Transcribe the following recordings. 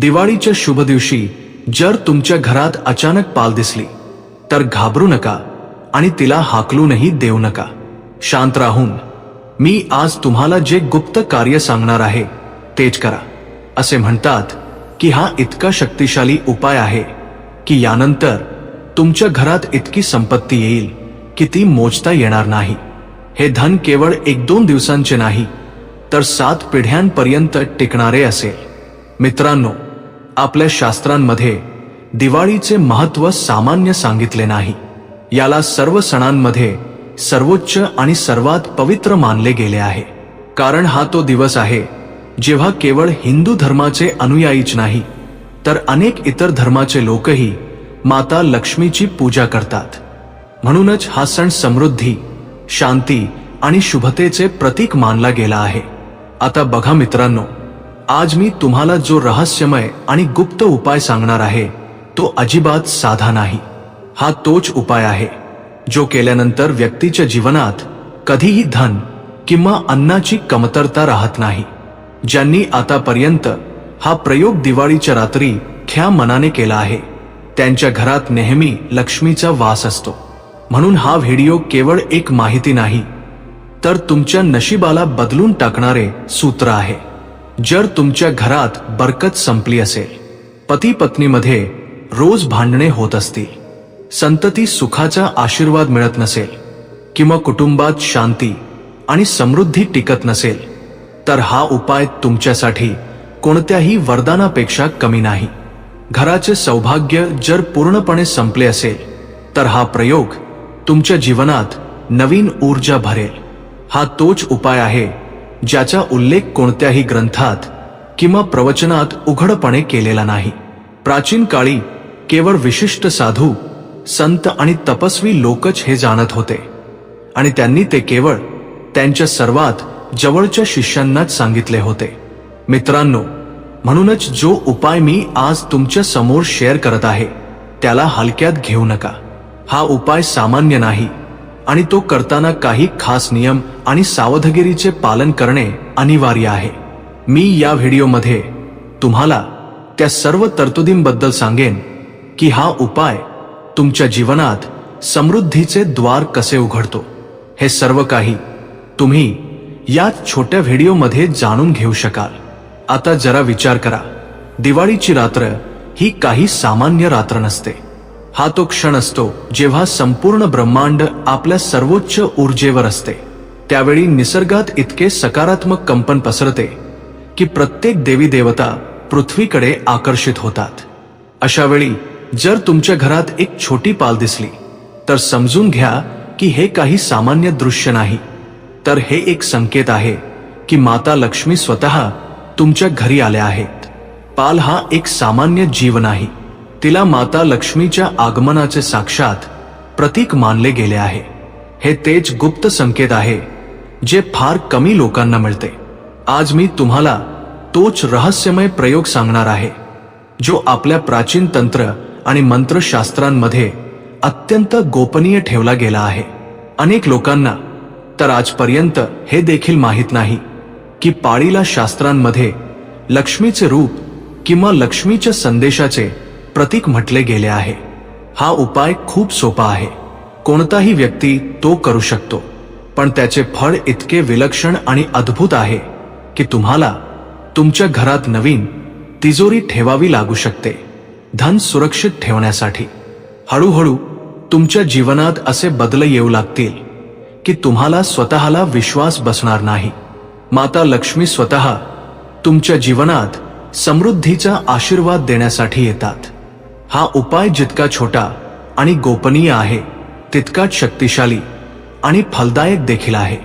दिवाळीच्या शुभ दिवशी जर तुमच्या घरात अचानक पाल दिसली तर घाबरू नका आणि तिला हाकलूनही देऊ नका. शांत राहून मी आज तुम्हाला जे गुप्त कार्य सांगणार आहे तेच करा. असे म्हणतात की हा इतका शक्तिशाली उपाय आहे की यानंतर तुमच्या घरात इतकी संपत्ती येईल की ती मोजता येणार नाही. हे धन केवळ एक दोन दिवसांचे नाही तर सात पिढ्यांपर्यंत टिकणारे असेल. मित्रांनो आपल्या शास्त्रांमध्ये दिवाळीचे महत्त्व सामान्य सांगितले नाही. याला सर्व सणांमध्ये सर्वोच्च आणि सर्वात पवित्र मानले गेले आहे. कारण हा तो दिवस आहे जेव्हा केवळ हिंदू धर्माचे अनुयायीच नाही तर अनेक इतर धर्माचे लोकही माता लक्ष्मीची पूजा करतात. म्हणूनच हा सण समृद्धी शांती आणि शुभतेचे प्रतीक मानला गेला आहे. आता बघा मित्रांनो आज मी तुम्हाला जो रहस्यमय आणि गुप्त उपाय सांगणार आहे तो अजिबात साधा नाही. हा तोच उपाय आहे जो केल्यानंतर व्यक्तीच्या जीवनात कधीही धन किंवा अन्नाची कमतरता राहत नाही. ज्यांनी आतापर्यंत हा प्रयोग दिवाळीच्या रात्री ख्या मनाने केला आहे त्यांच्या घरात नेहमी लक्ष्मीचा वास असतो. म्हणून हा व्हिडिओ केवळ एक माहिती नाही तर तुमच्या नशिबाला बदलून टाकणारे सूत्र आहे. जर तुमच्या घरात बरकत संपली असेल पती पत्नीमध्ये रोज भांडणे होत असतील संतती सुखाचा आशीर्वाद मिळत नसेल किंवा कुटुंबात शांती आणि समृद्धी टिकत नसेल तर हा उपाय तुमच्यासाठी कोणत्याही वरदानापेक्षा कमी नाही. घराचे सौभाग्य जर पूर्णपणे संपले असेल तर हा प्रयोग तुमच्या जीवनात नवीन ऊर्जा भरेल. हा तोच उपाय आहे ज्याचा उल्लेख कोणत्याही ग्रंथात किंवा प्रवचनात उघडपणे केलेला नाही. प्राचीन काळी केवळ विशिष्ट साधू संत आणि तपस्वी लोकच हे जाणत होते. आणि त्यांनी ते केवळ त्यांच्या सर्वात जवळच्या शिष्यांनाच सांगितले होते. मित्रांनो म्हणूनच जो उपाय मी आज तुमच्यासमोर शेअर करत आहे त्याला हलक्यात घेऊ नका. हा उपाय सामान्य नाही. आणि तो करताना काही खास नियम आणि सावधगिरीचे पालन करणे अनिवार्य आहे. मी या व्हिडिओमध्ये तुम्हाला त्या सर्व तरतुदींबद्दल सांगेन की हा उपाय तुमच्या जीवनात समृद्धीचे द्वार कसे उघडतो. हे सर्व काही तुम्ही या छोट्या व्हिडिओमध्ये जाणून घेऊ शकाल. आता जरा विचार करा. दिवाळीची रात्र ही काही सामान्य रात्र नसते. हा तो क्षण असतो जेव्हा संपूर्ण ब्रह्मांड आपल्या सर्वोच्च ऊर्जेवर असते. त्यावेळी निसर्गात इतके सकारात्मक कंपन पसरते की प्रत्येक देवी देवता पृथ्वीकडे आकर्षित होतात. अशा वेळी जर तुमच्या घरात एक छोटी पाल दिसली तर समजून घ्या की हे काही सामान्य दृश्य नाही. तर हे एक संकेत आहे की माता लक्ष्मी स्वतः तुमच्या घरी आल्या आहेत. पाल हा एक सामान्य जीव नाही. तिला माता लक्ष्मीच्या आगमनाचे साक्षात प्रतीक मानले गेले आहे. हे तेच गुप्त संकेत आहे जे फार कमी लोकांना मिळते. आज मी तुम्हाला तोच रहस्यमय प्रयोग सांगणार आहे जो आपल्या प्राचीन तंत्र आणि मंत्रशास्त्रांमध्ये अत्यंत गोपनीय ठेवला गेला आहे. अनेक लोकांना तर आजपर्यंत हे देखील माहीत नाही की पाळीला शास्त्रांमध्ये लक्ष्मीचे रूप किंवा लक्ष्मीच्या संदेशाचे प्रतीक म्हटले गेले आहे. हा उपाय खूप सोपा आहे. कोणताही व्यक्ती तो करू शकतो. पण त्याचे फळ इतके विलक्षण आणि अद्भुत आहे की तुम्हाला तुमच्या घरात नवीन तिजोरी ठेवावी लागू शकते. धन सुरक्षित ठेवण्यासाठी. हळूहळू तुमच्या जीवनात असे बदल येऊ लागतील की तुम्हाला स्वतःला विश्वास बसणार नाही. माता लक्ष्मी स्वतः तुमच्या जीवनात समृद्धीचा आशीर्वाद देण्यासाठी येतात. हा उपाय जितका छोटा आणि गोपनीय आहे तितकाच शक्तिशाली आणि फलदायक देखील आहे.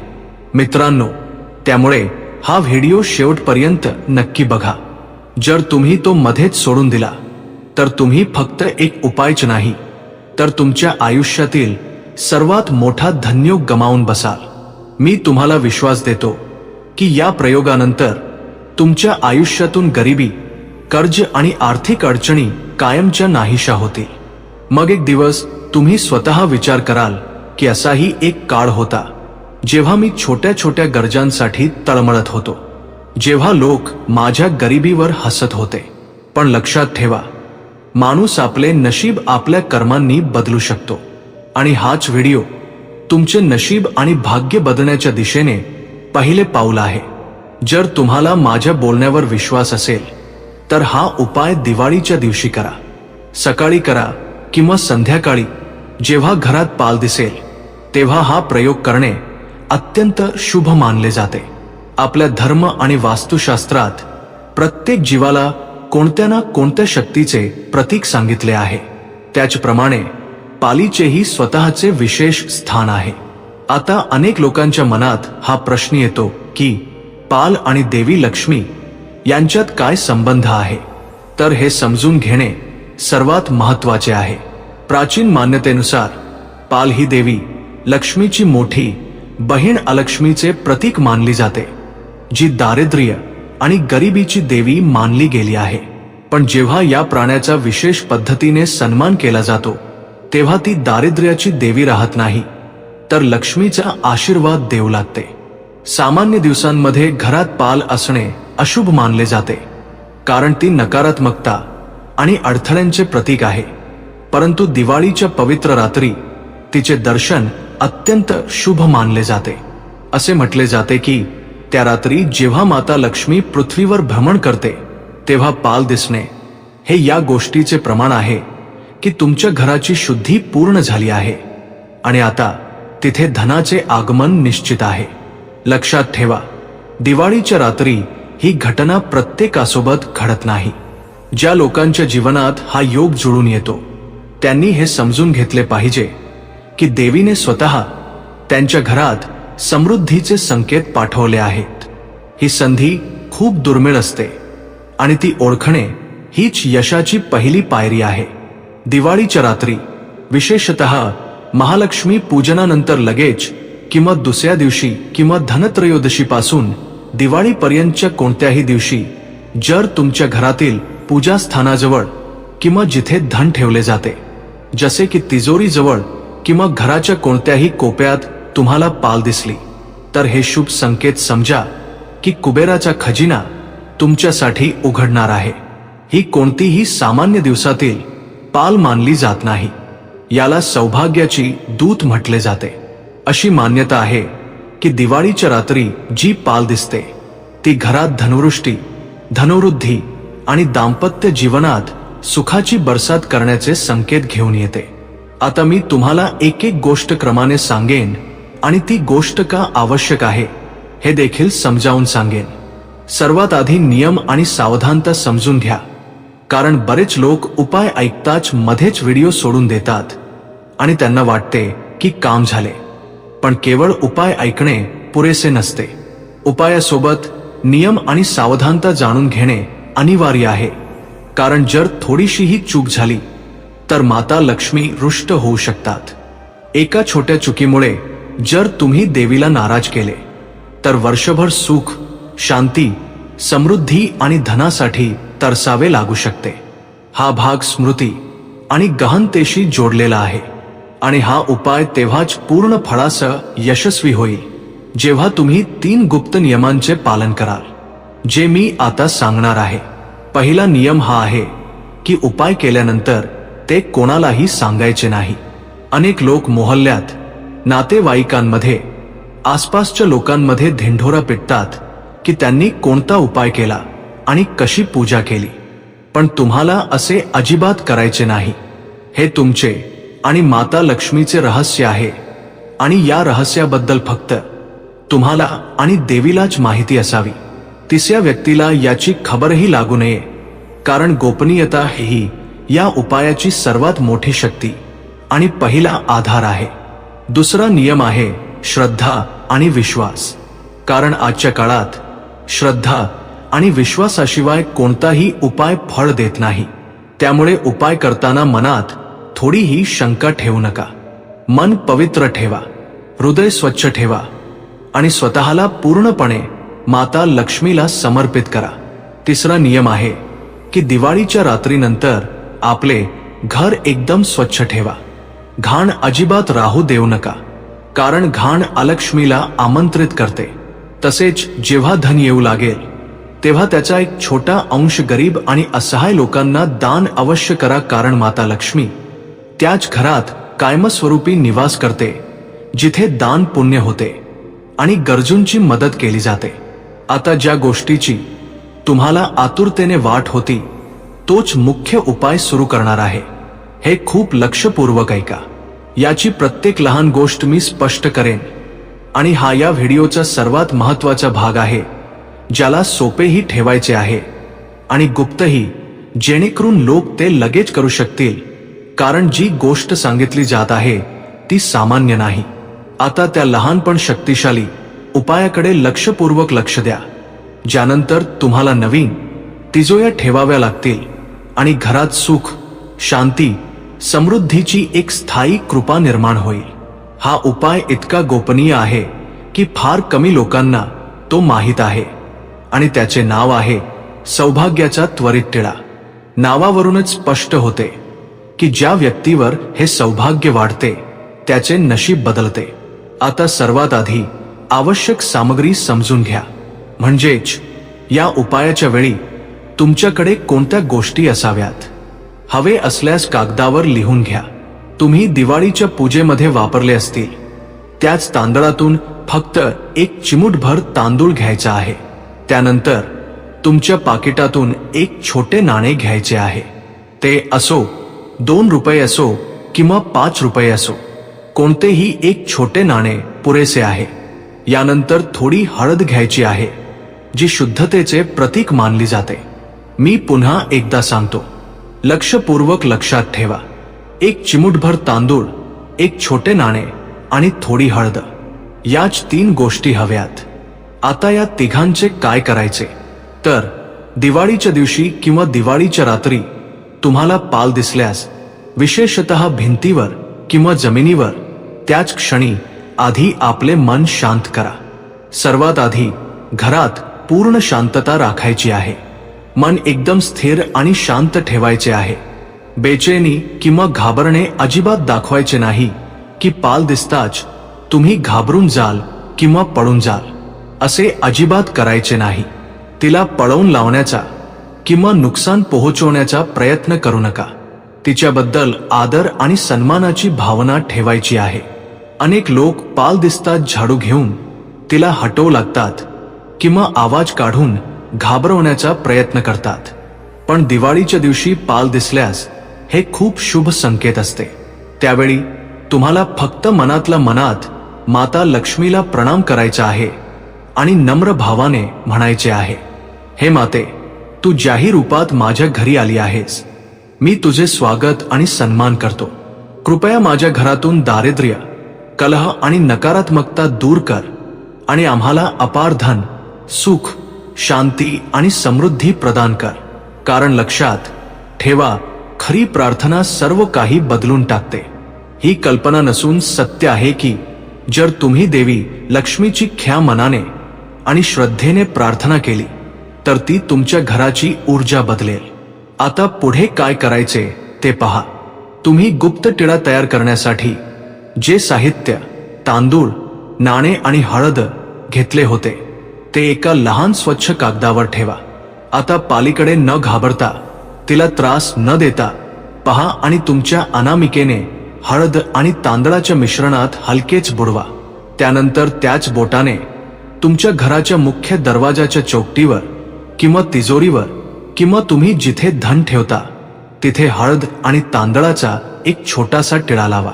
मित्रांनो त्यामुळे हा व्हिडिओ शेवटपर्यंत नक्की बघा. जर तुम्ही तो मध्येच सोडून दिला तर तुम्ही फक्त एक उपायच नाही तर तुमच्या आयुष्यातील सर्वात मोठा धन्योग गमावून बसाल. मी तुम्हाला विश्वास देतो की या प्रयोगानंतर तुमच्या आयुष्यातून गरिबी कर्ज आणि आर्थिक अडचणी कायमच्या नाहीशा होतील मग एक दिवस तुम्ही स्वतः विचार कराल की असाही एक काळ होता जेव्हा मी छोट्या छोट्या गरजांसाठी तळमळत होतो. जेव्हा लोक माझ्या गरिबीवर हसत होते. पण लक्षात ठेवा माणूस आपले नशीब आपल्या कर्मांनी बदलू शकतो. आणि हाच व्हिडिओ तुमचे नशीब आणि भाग्य बदलण्याच्या दिशेने पहिले पाऊल आहे. जर तुम्हाला माझ्या बोलण्यावर विश्वास असेल तर हा उपाय दिवाळीच्या दिवशी करा. सकाळी करा किंवा संध्याकाळी जेव्हा घरात पाल दिसेल तेव्हा हा प्रयोग करणे अत्यंत शुभ मानले जाते. आपल्या धर्म आणि वास्तुशास्त्रात प्रत्येक जीवाला कोणत्या ना कोणत्या शक्तीचे प्रतीक सांगितले आहे. त्याचप्रमाणे पालीचेही स्वतःचे विशेष स्थान आहे. आता अनेक लोकांच्या मनात हा प्रश्न येतो की पाल आणि देवी लक्ष्मी यांच्यात काय संबंध आहे? तर हे समजून घेणे सर्वात महत्त्वाचे आहे. प्राचीन मान्यतेनुसार पाल ही देवी लक्ष्मीची मोठी बहीण अलक्ष्मीचे प्रतीक मानली जाते जी दारिद्र्य आणि गरिबीची देवी मानली गेली आहे. पण जेव्हा या प्राण्याचा विशेष पद्धतीने सन्मान केला जातो तेव्हा ती दारिद्र्याची देवी राहत नाही तर लक्ष्मीचा आशीर्वाद देऊ लागते. सामान्य दिवसांमध्ये घरात पाल असणे अशुभ मानले जाते कारण ती नकारात्मकता आणि अडथळ्यांचे प्रतीक आहे. परंतु दिवाळीच्या पवित्र रात्री तिचे दर्शन अत्यंत शुभ मानले जाते. असे म्हटले जाते की त्या रात्री जेव्हा माता लक्ष्मी पृथ्वीवर भ्रमण करते तेव्हा पाल दिसणे हे या गोष्टीचे प्रमाण आहे की तुमच्या घराची शुद्धी पूर्ण झाली आहे. आणि आता तिथे धनाचे आगमन निश्चित आहे. लक्षात ठेवा दिवाळीच्या रात्री ही घटना प्रत्येकासोबत घडत नाही. ज्या लोकांच्या जीवनात हा योग जुळून येतो त्यांनी हे समजून घेतले पाहिजे की देवीने स्वतः त्यांच्या घरात समृद्धीचे संकेत पाठवले आहेत. ही संधी खूप दुर्मिळ असते आणि ती ओळखणे हीच यशाची पहिली पायरी आहे. दिवाळीच्या रात्री विशेषत महालक्ष्मी पूजनानंतर लगेच किंवा दुसऱ्या दिवशी किंवा धनत्रयोदशीपासून दिवाळीपर्यंतच्या कोणत्याही दिवशी जर तुमच्या घरातील पूजास्थानाजवळ किंवा जिथे धन ठेवले जाते जसे की तिजोरीजवळ किंवा घराच्या कोणत्याही कोप्यात तुम्हाला पाल दिसली तर हे शुभ संकेत समजा की कुबेराचा खजिना तुमच्यासाठी उघडणार आहे. ही कोणतीही सामान्य दिवसातील पाल मानली जात नाही. याला सौभाग्याची दूत म्हटले जाते. अशी मान्यता आहे की दिवाळीच्या रात्री जी पाल दिसते ती घरात धनवृष्टी धनवृद्धी आणि दाम्पत्य जीवनात सुखाची बरसात करण्याचे संकेत घेऊन येते. आता मी तुम्हाला एक एक गोष्ट क्रमाने सांगेन आणि ती गोष्ट का आवश्यक आहे हे देखील समजावून सांगेन. सर्वात आधी नियम आणि सावधानता समजून घ्या. कारण बरेच लोक उपाय ऐकताच मध्येच व्हिडिओ सोडून देतात आणि त्यांना वाटते की काम झाले. पण केवळ उपाय ऐकणे पुरेसे नसते. उपायासोबत नियम आणि सावधानता जाणून घेणे अनिवार्य आहे. कारण जर थोडीशीही चूक झाली तर माता लक्ष्मी रुष्ट होऊ शकतात. एका छोट्या चुकीमुळे जर तुम्ही देवीला नाराज केले तर वर्षभर सुख शांती समृद्धी आणि धनासाठी तरसावे लागू शकते. हा भाग स्मृती आणि गहनतेशी जोडलेला आहे. आणि हा उपाय तेव्हाच पूर्ण फळासह यशस्वी होईल. जेव्हा तुम्ही तीन गुप्त नियमांचे पालन कराल. जे मी आता सांगणार आहे. पहिला नियम हा आहे की उपाय केल्यानंतर ते कोणालाही सांगायचे नाही. अनेक लोक मोहल्ल्यात नातेवाईकांमध्ये आसपासच्या लोकांमध्ये धिंडोरा पिटतात की त्यांनी कोणता उपाय केला आणि कशी पूजा केली. पण तुम्हाला असे अजिबात करायचे नाही. हे तुमचे आणि माता लक्ष्मीचे रहस्य आहे. आणि या रहस्याबद्दल फक्त तुम्हाला आणि देवीलाच माहिती असावी. तिसऱ्या व्यक्तीला याची खबरही लागू नये. कारण गोपनीयता ही या उपायाची सर्वात मोठी शक्ती आणि पहिला आधार आहे. दुसरा नियम आहे श्रद्धा आणि विश्वास. कारण आजच्या काळात श्रद्धा आणि विश्वासाशिवाय कोणताही उपाय फळ देत नाही. त्यामुळे उपाय करताना मनात थोडीही शंका ठेवू नका. मन पवित्र ठेवा. हृदय स्वच्छ ठेवा. आणि स्वतःला पूर्णपणे माता लक्ष्मीला समर्पित करा. तिसरा नियम आहे की दिवाळीच्या रात्रीनंतर आपले घर एकदम स्वच्छ ठेवा. घाण अजिबात राहू देऊ नका कारण घाण अलक्ष्मीला आमंत्रित करते. तसेच जेव्हा धन येऊ लागेल तेव्हा त्याचा एक छोटा अंश गरीब आणि असहाय लोकांना दान अवश्य करा कारण माता लक्ष्मी त्याच घरात कायमस्वरूपी निवास करते जिथे दान पुण्य होते आणि गरजूंची मदत केली जाते. आता ज्या गोष्टीची तुम्हाला आतुरतेने वाट होती तोच मुख्य उपाय सुरू करणार आहे. हे खूप लक्षपूर्वक ऐका. याची प्रत्येक लहान गोष्ट मी स्पष्ट करेन. आणि हा या व्हिडिओचा सर्वात महत्त्वाचा भाग आहे ज्याला सोपेही ठेवायचे आहे. आणि गुप्तही जेणेकरून लोक ते लगेच करू शकतील. कारण जी गोष्ट सांगितली जात आहे ती सामान्य नाही. आता त्या लहान पण शक्तिशाली उपायाकडे लक्षपूर्वक लक्ष द्या. ज्यानंतर तुम्हाला नवीन तिजोया ठेवाव्या लागतील आणि घरात सुख शांती समृद्धीची एक स्थायी कृपा निर्माण होईल. हा उपाय इतका गोपनीय आहे की फार कमी लोकांना तो माहीत आहे आणि त्याचे नाव आहे सौभाग्याचा त्वरित टिळा. नावावरूनच स्पष्ट होते. की ज्या व्यक्तीवर हे सौभाग्य वाढते त्याचे नशीब बदलते. आता सर्वात आधी आवश्यक सामग्री समजून घ्या. म्हणजेच या उपायाच्या वेळी तुमच्याकडे कोणत्या गोष्टी असाव्यात? हवे असल्यास कागदावर लिहून घ्या. तुम्ही दिवाळीच्या पूजेमध्ये वापरले असतील. त्याच तांदळातून फक्त एक चिमूटभर तांदूळ घ्यायचा आहे. त्यानंतर तुमच्या पाकिटातून एक छोटे नाणे घ्यायचे आहे. ते असो दोन रुपये असो किंवा पाच रुपये असो कोणतेही एक छोटे नाणे पुरेसे आहे. यानंतर थोडी हळद घ्यायची आहे जी शुद्धतेचे प्रतीक मानली जाते. मी पुन्हा एकदा सांगतो. लक्षपूर्वक लक्षात ठेवा. एक चिमूटभर तांदूळ एक छोटे नाणे आणि थोडी हळद. याच तीन गोष्टी हव्यात. आता या तिघांचे काय करायचे? तर दिवाळीच्या दिवशी किंवा दिवाळीच्या रात्री तुम्हाला पाल दिसल्यास विशेषत भिंतीवर किंवा जमिनीवर त्याच क्षणी आधी आपले मन शांत करा. सर्वात आधी घरात पूर्ण शांतता राखायची आहे. मन एकदम स्थिर आणि शांत ठेवायचे आहे. बेचैनी किंवा घाबरणे अजिबात दाखवायचे नाही की पाल दिसताच तुम्ही घाबरून जाल किंवा पळून जाल. असे अजिबात करायचे नाही. तिला पळवून लावण्याचा किंवा नुकसान पोहोचवण्याचा प्रयत्न करू नका. तिच्याबद्दल आदर आणि सन्मानाची भावना ठेवायची आहे. अनेक लोक पाल दिसतात झाडू घेऊन तिला हटवू लागतात किंवा आवाज काढून घाबरवण्याचा प्रयत्न करतात. पण दिवाळीच्या दिवशी पाल दिसल्यास हे खूप शुभ संकेत असते. त्यावेळी तुम्हाला फक्त मनातल्या मनात माता लक्ष्मीला प्रणाम करायचा आहे आणि नम्र भावाने म्हणायचे आहे हे माते तू ज्याही रूपात माझ्या घरी आली आहेस. मी तुझे स्वागत आणि सन्मान करतो. कृपया माझ्या घरातून दारिद्र्य कलह आणि नकारात्मकता दूर कर आणि आम्हाला अपार धन सुख शांती आणि समृद्धी प्रदान कर. कारण लक्षात ठेवा खरी प्रार्थना सर्व काही बदलून टाकते. ही कल्पना नसून सत्य आहे की जर तुम्ही देवी लक्ष्मीची ख्या मनाने आणि श्रद्धेने प्रार्थना केली तर ती तुमच्या घराची ऊर्जा बदलेल. आता पुढे काय करायचे ते पहा. तुम्ही गुप्त टिळा तयार करण्यासाठी जे साहित्य तांदूळ नाणे आणि हळद घेतले होते ते एका लहान स्वच्छ कागदावर ठेवा. आता पालीकडे न घाबरता तिला त्रास न देता पहा आणि तुमच्या अनामिकेने हळद आणि तांदळाच्या मिश्रणात हलकेच बुडवा. त्यानंतर त्याच बोटाने तुमच्या घराच्या मुख्य दरवाजाच्या चौकटीवर किंवा तिजोरीवर किंवा तुम्ही जिथे धन ठेवता तिथे हळद आणि तांदळाचा एक छोटासा टिळा लावा.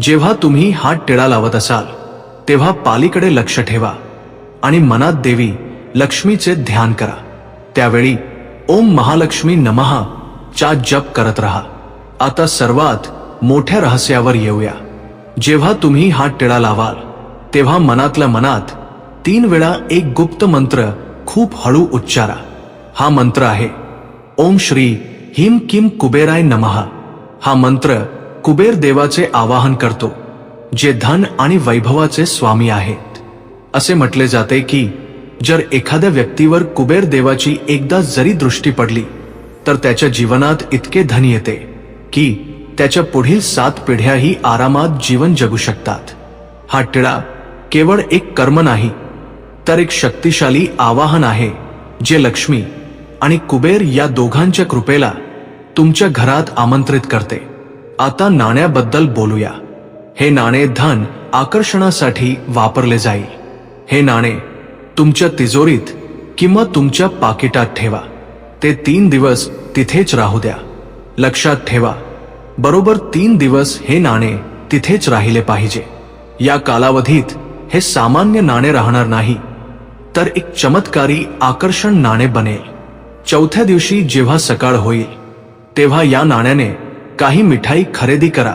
जेव्हा तुम्ही हा टिळा लावत असाल तेव्हा पालीकडे लक्ष ठेवा आणि मनात देवी लक्ष्मीचे ध्यान करा. त्यावेळी ओम महालक्ष्मी नमहा चा जप करत राहा. आता सर्वात मोठ्या रहस्यावर येऊया. जेव्हा तुम्ही हा टिळा लावाल तेव्हा मनातल्या मनात तीन वेळा एक गुप्त मंत्र खूप हळू उच्चारा. हा मंत्र आहे. ओम श्री हिम किम कुबेराय नमहा. हा मंत्र कुबेर देवाचे आवाहन करतो जे धन आणि वैभवाचे स्वामी आहेत. असे म्हटले जाते की जर एखाद्या व्यक्तीवर कुबेर देवाची एकदा जरी दृष्टी पडली तर त्याच्या जीवनात इतके धन येते की त्याच्या पुढील सात पिढ्याही आरामात जीवन जगू शकतात. हा टिळा केवळ एक कर्म नाही तर एक शक्तिशाली आवाहन आहे जे लक्ष्मी आणि कुबेर या दोघांच्या कृपेला तुमच्या घरात आमंत्रित करते. आता नाण्याबद्दल बोलूया. हे नाणे धन आकर्षणासाठी वापरले जाईल. हे नाणे तुमच्या तिजोरीत किंवा तुमच्या पाकिटात ठेवा. ते तीन दिवस तिथेच राहू द्या. लक्षात ठेवा. बरोबर तीन दिवस हे नाणे तिथेच राहिले पाहिजे. या कालावधीत हे सामान्य नाणे राहणार नाही. तर एक चमत्कारी आकर्षण नाणे बनेल चौथ्या दिवशी जेव्हा सकाळ होईल तेव्हा या नाण्याने काही मिठाई खरेदी करा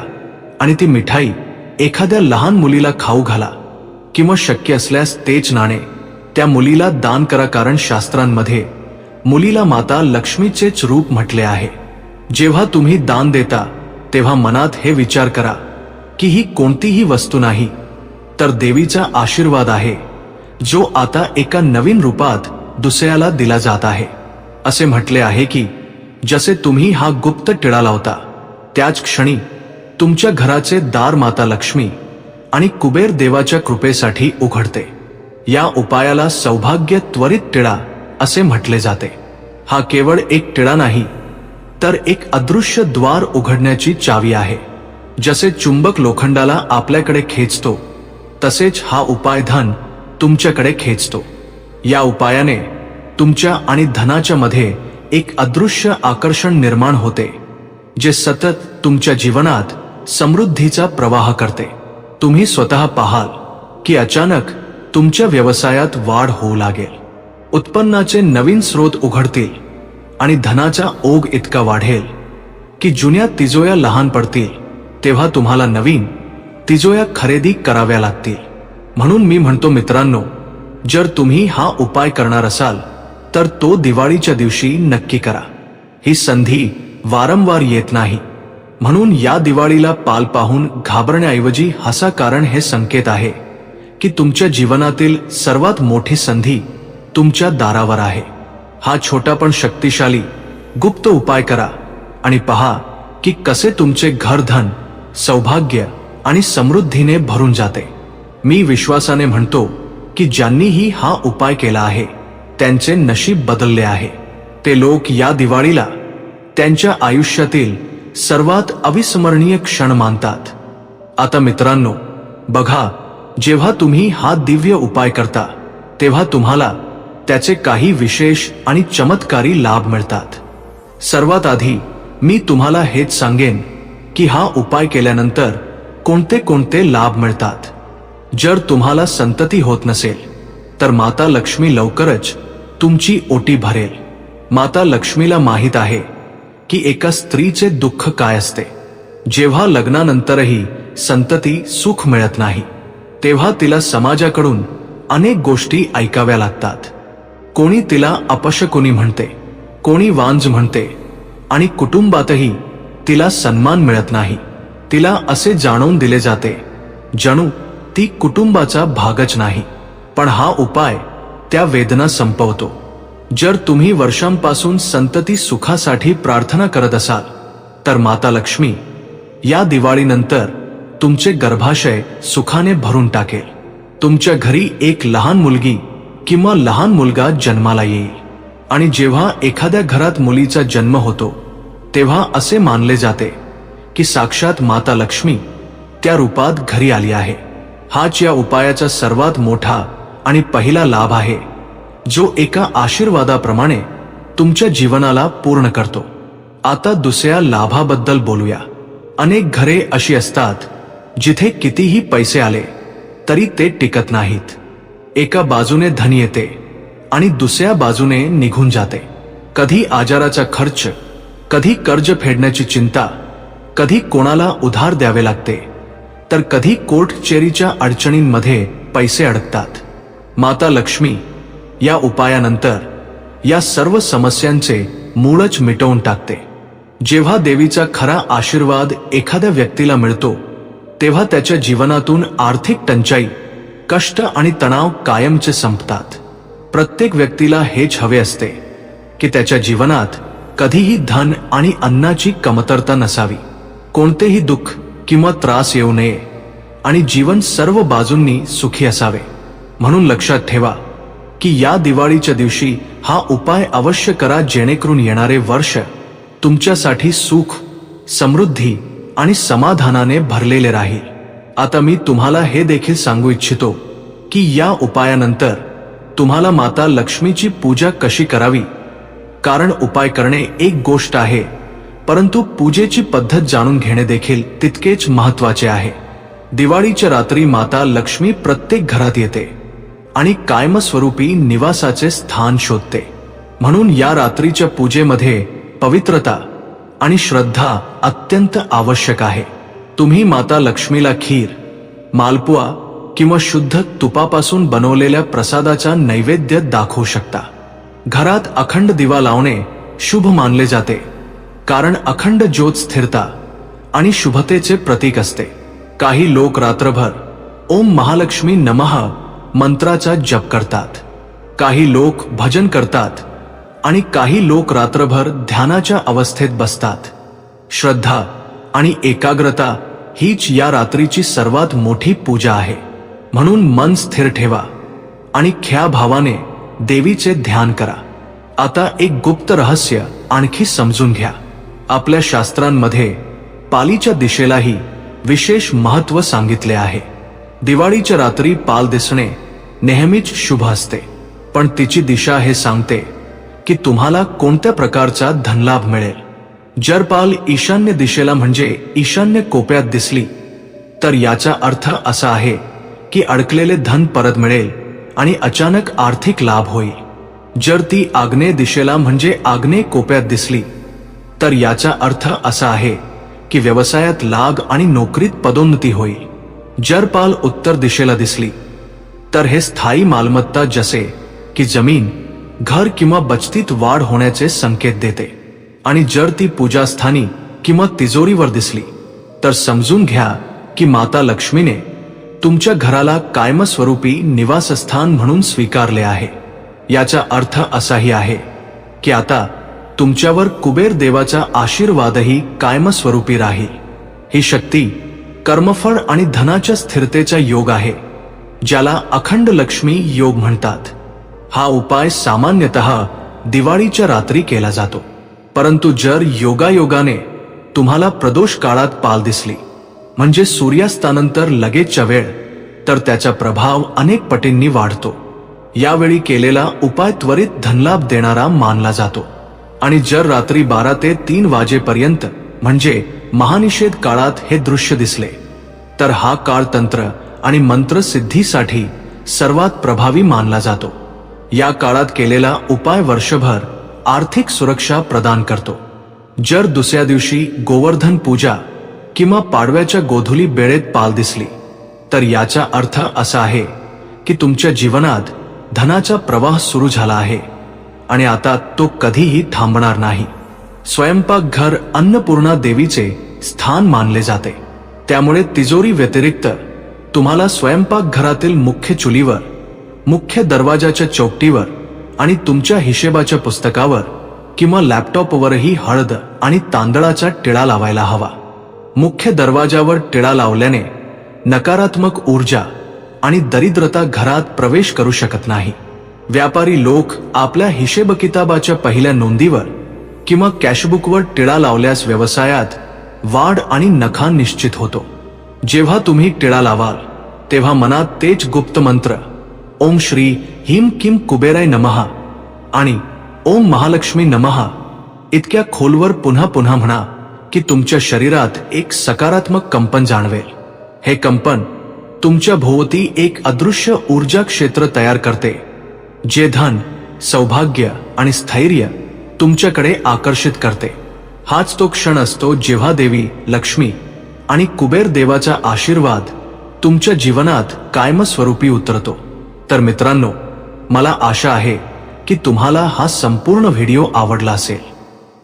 आणि ती मिठाई एखाद्या लहान मुलीला खाऊ घाला किंवा शक्य असल्यास तेच नाणे त्या मुलीला दान करा कारण शास्त्रांमध्ये मुलीला माता लक्ष्मीचेच रूप म्हटले आहे. जेव्हा तुम्ही दान देता तेव्हा मनात हे विचार करा की ही कोणतीही वस्तू नाही तर देवीचा आशीर्वाद आहे. जो आता एका नवीन रूपात दुसऱ्याला दिला जात आहे. असे म्हटले आहे की जसे तुम्ही हा गुप्त टिळा लावता त्याच क्षणी तुमच्या घराचे दार माता लक्ष्मी आणि कुबेर देवाच्या कृपेसाठी उघडते. या उपायाला सौभाग्य त्वरित टिळा असे म्हटले जाते. हा केवळ एक टिळा नाही तर एक अदृश्य द्वार उघडण्याची चावी आहे. जसे चुंबक लोखंडाला आपल्याकडे खेचतो तसेच हा उपाय धन तुमच्याकडे खेचतो. या उपायाने तुमच्या आणि धनाच्या मध्ये एक अदृश्य आकर्षण निर्माण होते जे सतत तुमच्या जीवनात समृद्धीचा प्रवाह करते. तुम्ही स्वतः पाहाल की अचानक तुमच्या व्यवसायात वाढ होऊ लागेल. उत्पन्नाचे नवीन स्रोत उघडतील आणि धनाचा ओघ इतका वाढेल की जुन्या तिजोया लहान पडतील तेव्हा तुम्हाला नवीन तिजोया खरेदी कराव्या लागतील. म्हणून मी म्हणतो मित्रांनो जर तुम्ही हा उपाय करणार असाल तर तो दिवाळीच्या दिवशी नक्की करा. ही संधी वारंवार येत नाही. म्हणून या दिवाळीला पाल पाहून घाबरण्याऐवजी हसा कारण हे संकेत आहे की तुमच्या जीवनातील सर्वात मोठी संधी तुमच्या दारावर आहे. हा छोटा पण शक्तिशाली गुप्त उपाय करा आणि पहा की कसे तुमचे घरधन सौभाग्य आणि समृद्धीने भरून जाते. मी विश्वासाने म्हणतो की ज्यांनीही हा उपाय केला आहे त्यांचे नशीब बदलले आहे. ते लोक या दिवाळीला त्यांच्या आयुष्यातील सर्वात अविस्मरणीय क्षण मानतात. आता मित्रांनो बघा जेव्हा तुम्ही हा दिव्य उपाय करता तेव्हा तुम्हाला त्याचे काही विशेष आणि चमत्कारी लाभ मिळतात. सर्वात आधी मी तुम्हाला हेच सांगेन की हा उपाय केल्यानंतर कोणते कोणते लाभ मिळतात. जर तुम्हाला संतती होत नसेल तर माता लक्ष्मी लवकरच तुमची ओटी भरेल. माता लक्ष्मीला माहीत आहे की एका स्त्रीचे दुःख काय असते. जेव्हा लग्नानंतरही संतती सुख मिळत नाही तेव्हा तिला समाजाकडून अनेक गोष्टी ऐकाव्या लागतात. कोणी तिला अपशकुनी म्हणते कोणी वांज म्हणते आणि कुटुंबातही तिला सन्मान मिळत नाही. तिला असे जाणवून दिले जाते जणू ती कुटुंबाचा भागच नाही. पण हा उपाय त्या वेदना संपवतो. जर तुम्ही वर्षांपासून संतती सुखासाठी प्रार्थना करत असाल तर माता लक्ष्मी या दिवाळीनंतर तुमचे गर्भाशय सुखाने भरून टाकेल. तुमच्या घरी एक लहान मुलगी किंवा लहान मुलगा जन्माला येईल. आणि जेव्हा एखाद्या घरात मुलीचा जन्म होतो तेव्हा असे मानले जाते की साक्षात माता लक्ष्मी त्या रूपात घरी आली आहे. हाच या उपायाचा सर्वात मोठा आणि पहिला लाभ आहे जो एका आशीर्वादाप्रमाणे तुमच्या जीवनाला पूर्ण करतो. आता दुसऱ्या लाभाबद्दल बोलूया. अनेक घरे अशी असतात जिथे कितीही पैसे आले तरी ते टिकत नाहीत. एका बाजूने धन येते आणि दुसऱ्या बाजूने निघून जाते. कधी आजाराचा खर्च कधी कर्ज फेडण्याची चिंता कधी कोणाला उधार द्यावे लागते. तर कधी कोर्ट चेरीच्या अडचणींमध्ये पैसे अडकतात. माता लक्ष्मी या उपायानंतर या सर्व समस्यांचे मूळच मिटवून टाकते. जेव्हा देवीचा खरा आशीर्वाद एखाद्या व्यक्तीला मिळतो तेव्हा त्याच्या जीवनातून आर्थिक टंचाई कष्ट आणि तणाव कायमचे संपतात. प्रत्येक व्यक्तीला हेच हवे असते की त्याच्या जीवनात कधीही धन आणि अन्नाची कमतरता नसावी. कोणतेही दुःख किंवा त्रास येऊ नये आणि जीवन सर्व बाजूंनी सुखी असावे. म्हणून लक्षात ठेवा की या दिवाळीच्या दिवशी हा उपाय अवश्य करा जेणेकरून येणारे वर्ष तुमच्यासाठी सुख समृद्धी आणि समाधानाने भरलेले राहील. आता मी तुम्हाला हे देखील सांगू इच्छितो की या उपायानंतर तुम्हाला माता लक्ष्मीची पूजा कशी करावी? कारण उपाय करणे एक गोष्ट आहे परंतु पूजेची पद्धत जाणून घेणे देखील तितकेच महत्त्वाचे आहे. दिवाळीच्या रात्री माता लक्ष्मी प्रत्येक घरात येते आणि कायमस्वरूपी निवासाचे स्थान शोधते. म्हणून या रात्रीच्या पूजेमध्ये पवित्रता आणि श्रद्धा अत्यंत आवश्यक आहे. तुम्ही माता लक्ष्मीला खीर मालपुआ किंवा शुद्ध तुपापासून बनवलेल्या प्रसादाचा नैवेद्य दाखवू शकता. घरात अखंड दिवा लावणे शुभ मानले जाते. कारण अखंड ज्योत स्थिरता आणि शुभतेचे प्रतीक असते. काही लोक रात्रभर ओम महालक्ष्मी नमः मंत्राचा जप करतात. काही लोक भजन करतात आणि काही लोक रात्रभर ध्यानाच्या अवस्थेत बसतात. श्रद्धा आणि एकाग्रता हीच या रात्रीची सर्वात मोठी पूजा आहे. म्हणून मन स्थिर ठेवा आणि ख्या भावाने देवीचे ध्यान करा. आता एक गुप्त रहस्य आणखी समजून घ्या. आपल्या शास्त्रांमध्ये पालीच्या दिशेलाही विशेष महत्त्व सांगितले आहे. दिवाळीच्या रात्री पाल दिसणे नेहमीच शुभ असते. पण तिची दिशा हे सांगते की तुम्हाला कोणत्या प्रकारचा धनलाभ मिळेल. जर पाल ईशान्य दिशेला म्हणजे ईशान्य कोपऱ्यात दिसली तर याचा अर्थ असा आहे की अडकलेले धन परत मिळेल आणि अचानक आर्थिक लाभ होईल. जर ती आग्नेय दिशेला म्हणजे आग्नेय कोप्यात दिसली तर याचा अर्थ असा आहे की व्यवसायात लाग आणि नोकरीत पदोन्नती होईल. जर पाल उत्तर दिशेला दिसली. तर हे स्थायी मालमत्ता जसे की जमीन घर किंवा बचतीत वाढ होण्याचे संकेत देते. आणि जर ती पूजास्थानी किंवा तिजोरीवर दिसली तर समजून घ्या की माता लक्ष्मीने तुमच्या घराला कायमस्वरूपी निवासस्थान म्हणून स्वीकारले आहे. याचा अर्थ असाही आहे की आता तुमच्यावर कुबेर देवाचा आशीर्वादही कायमस्वरूपी राहील. ही शक्ती कर्मफळ आणि धनाच्या स्थिरतेचा योग आहे ज्याला अखंड लक्ष्मी योग म्हणतात. हा उपाय सामान्यतः दिवाळीच्या रात्री केला जातो परंतु जर योगायोगाने तुम्हाला प्रदोष काळात पाल दिसली म्हणजे सूर्यास्तानंतर लगेचच्या वेळ तर त्याचा प्रभाव अनेक पटींनी वाढतो. यावेळी केलेला उपाय त्वरित धनलाभ देणारा मानला जातो. आणि जर रात्री बारा ते तीन वाजेपर्यंत म्हणजे महानिषेध काळात हे दृश्य दिसले तर हा काळ तंत्र आणि मंत्र सिद्धीसाठी सर्वात प्रभावी मानला जातो. या काळात केलेला उपाय वर्षभर आर्थिक सुरक्षा प्रदान करतो. जर दुसऱ्या दिवशी गोवर्धन पूजा किंवा पाडव्याच्या गोधुली बेळेत पाल दिसली तर याचा अर्थ असा आहे की तुमच्या जीवनात धनाचा प्रवाह सुरू झाला आहे. आणि आता तो कधीही थांबणार नाही. स्वयंपाक घर अन्नपूर्णा देवीचे स्थान मानले जाते. त्यामुळे तिजोरी व्यतिरिक्त तुम्हाला स्वयंपाक घरातील मुख्य चुलीवर मुख्य दरवाजाच्या चौकटीवर आणि तुमच्या हिशेबाच्या पुस्तकावर किंवा लॅपटॉपवरही हळद आणि तांदळाचा टिळा लावायला हवा. मुख्य दरवाजावर टिळा लावल्याने नकारात्मक ऊर्जा आणि दरिद्रता घरात प्रवेश करू शकत नाही. व्यापारी लोक आपल्या हिशेब किताबाच्या पहिल्या नोंदीवर किंवा कॅशबुकवर टिळा लावल्यास व्यवसायात वाढ आणि नखा निश्चित होतो. जेव्हा तुम्ही टिळा लावाल तेव्हा मनात तेच गुप्त मंत्र ओम श्री हिम किम कुबेराय नमहा आणि ओम महालक्ष्मी नमहा इतक्या खोलवर पुन्हा पुन्हा म्हणा की तुमच्या शरीरात एक सकारात्मक कंपन जाणवेल. हे कंपन तुमच्या भोवती एक अदृश्य ऊर्जा क्षेत्र तयार करते. जे धन सौभाग्य आणि स्थैर्य तुमच्याकडे आकर्षित करते. हाच तो क्षण असतो जेव्हा देवी लक्ष्मी आणि कुबेर देवाचा आशीर्वाद तुमच्या जीवनात कायमस्वरूपी उतरतो. तर मित्रांनो मला आशा आहे की तुम्हाला हा संपूर्ण व्हिडिओ आवडला असेल.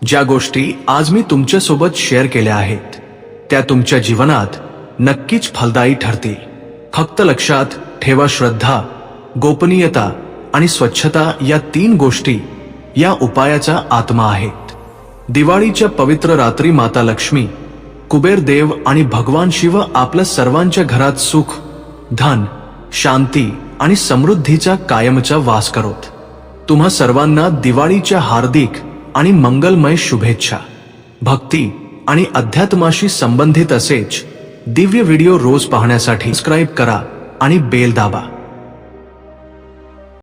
ज्या गोष्टी आज मी तुमच्यासोबत शेअर केल्या आहेत त्या तुमच्या जीवनात नक्कीच फलदायी ठरतील. फक्त लक्षात ठेवा श्रद्धा गोपनीयता आणि स्वच्छता या तीन गोष्टी या उपायाचा आत्मा आहेत. दिवाळीच्या पवित्र रात्री माता लक्ष्मी कुबेर देव आणि भगवान शिव आपल्या सर्वांच्या घरात सुख धन शांती आणि समृद्धीचा कायमचा वास करोत. तुम्हा सर्वांना दिवाळीच्या हार्दिक आणि मंगलमय शुभेच्छा. भक्ती आणि अध्यात्माशी संबंधित असेच दिव्य व्हिडिओ रोज पाहण्यासाठी सबस्क्राईब करा आणि बेल दाबा.